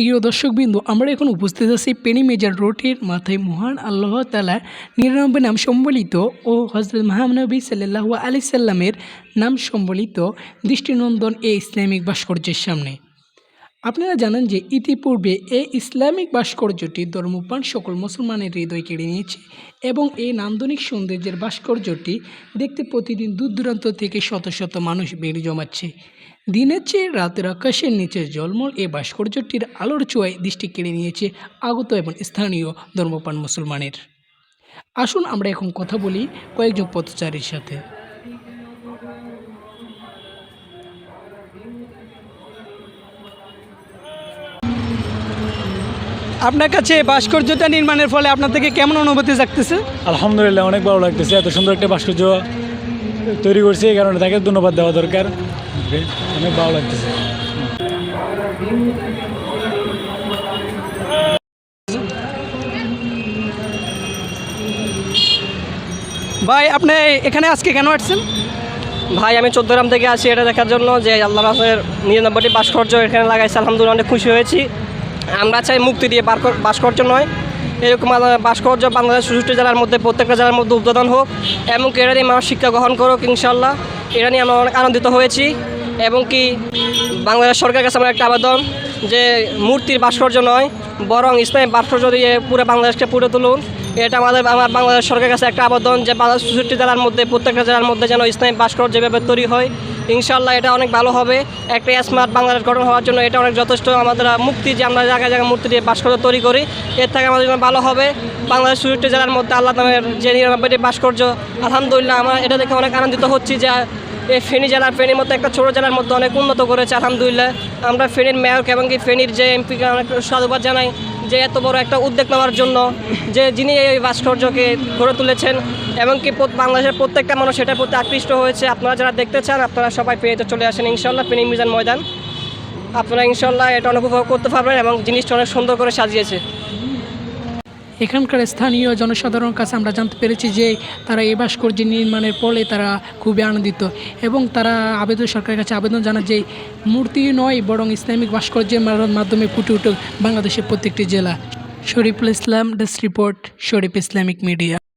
প্রিয় দর্শকবিন্দু, আমরা এখন উপস্থিত আছি পেনি মেজার রোডের মাথায় মহান আল্লাহ তালা নিরানব্বই নাম সম্বলিত ও হজরত মাহনবী সাল্লাহ আলি সাল্লামের নাম সম্বলিত দৃষ্টিনন্দন এ ইসলামিক ভাস্কর্যের সামনে। আপনারা জানেন যে ইতিপূর্বে এই ইসলামিক ভাস্কর্যটি ধর্মপ্রাণ সকল মুসলমানের হৃদয় কেড়ে নিয়েছে এবং এই নান্দনিক সৌন্দর্যের ভাস্কর্যটি দেখতে প্রতিদিন দূর দূরান্ত থেকে শত শত মানুষ বেড়ে জমাচ্ছে। দিনের চেয়ে রাতের আকাশের নিচে জলমল এই ভাস্কর্যটির আলোর চোয়ায় দৃষ্টি কেড়ে নিয়েছে আগত এবং স্থানীয় ধর্মপ্রাণ মুসলমানের। আসুন আমরা এখন কথা বলি কয়েকজন পথচারীর সাথে। আপনার কাছে ভাস্কর্যটা নির্মাণের ফলে আপনার থেকে কেমন অনুভূতি জাগতেছে? আলহামদুলিল্লাহ অনেক ভালো লাগতেছে। এত সুন্দর একটা ভাস্কর্য তৈরি করছে এই কারণে তাকে ধন্যবাদ দেওয়া দরকার। অনেক ভালো লাগতেছে। ভাই আপনি এখানে আজকে কেন আসছেন? ভাই আমি চোদ্দগ্রাম থেকে আসি এটা দেখার জন্য যে আল্লাহ রাসের নিরানব্বইটি ভাস্কর্য এখানে লাগাইছে। আলহামদুলিল্লাহ অনেক খুশি হয়েছি। আমরা চাই মুক্তি দিয়ে ভাস্কর্য নয়। এরকম ভাস্কর্য বাংলাদেশ চৌষট্টি জেলার মধ্যে, প্রত্যেকটা জেলার মধ্যে উদ্বোধন হোক এবং এটা নিয়ে মানুষ শিক্ষা গ্রহণ করুক ইনশাল্লাহ এটা নিয়ে আমরা অনেক আনন্দিত হয়েছি এবং কি বাংলাদেশ সরকারের কাছে আমার একটা আবেদন যে মূর্তির ভাস্কর্য নয়, বরং ইসলামী ভাস্কর্য দিয়ে পুরো বাংলাদেশকে পুরো তুলুন। এটা আমাদের আমার বাংলাদেশ সরকারের কাছে একটা আবেদন যে বাংলাদেশ চৌষট্টি জেলার মধ্যে, প্রত্যেকটা জেলার মধ্যে যেন ইসলামী ভাস্কর্য যেভাবে তৈরি হয় ইনশাল্লাহ এটা অনেক ভালো হবে। একটা স্মার্ট বাংলাদেশ গঠন হওয়ার জন্য এটা অনেক যথেষ্ট আমাদের মুক্তি যে আমরা জায়গায় জায়গায় মূর্তি দিয়ে ভাস্কর্য তৈরি করি। এর থেকে আমাদের জন্য ভালো হবে। বাংলাদেশ চৌষট্টি জেলার মধ্যে আল্লাহ নামের যে নিরানব্বইটি ভাস্কর্য, আলহামদুলিল্লাহ আমরা এটা দেখে অনেক আনন্দিত হচ্ছি যে এই ফেনী জেলার, ফেনীর মতো একটা ছোটো জেলার মধ্যে অনেক উন্নত করেছে, আলহামদুলিল্লাহ। আমরা ফেনীর মেয়রকে এবং কি ফেনীর যে এমপিকে অনেক সাধুবাদ জানাই যে এত বড় একটা উদ্যোগ নেওয়ার জন্য যে যিনি এই ভাস্কর্যকে গড়ে তুলেছেন। এবং কি বাংলাদেশের প্রত্যেকটা মানুষ এটার প্রতি আকৃষ্ট হয়েছে। আপনারা যারা দেখতে চান, আপনারা সবাই ফেনীতে চলে আসেন ইনশাল্লাহ ফেনী মিজান ময়দান। আপনারা ইনশাল্লাহ এটা উপভোগ করতে পারবেন এবং জিনিসটা অনেক সুন্দর করে সাজিয়েছে। এখানকার স্থানীয় জনসাধারণের কাছে আমরা জানতে পেরেছি যে তারা এই ভাস্কর্য নির্মাণের ফলে তারা খুবই আনন্দিত এবং তারা আবেদন সরকারের কাছে আবেদন জানায় যে মূর্তি নয়, বরং ইসলামিক ভাস্কর্যের মাধ্যমে ফুটে উঠুক বাংলাদেশের প্রত্যেকটি জেলা। Shariful Islam, desk report, Sharif Islamic media.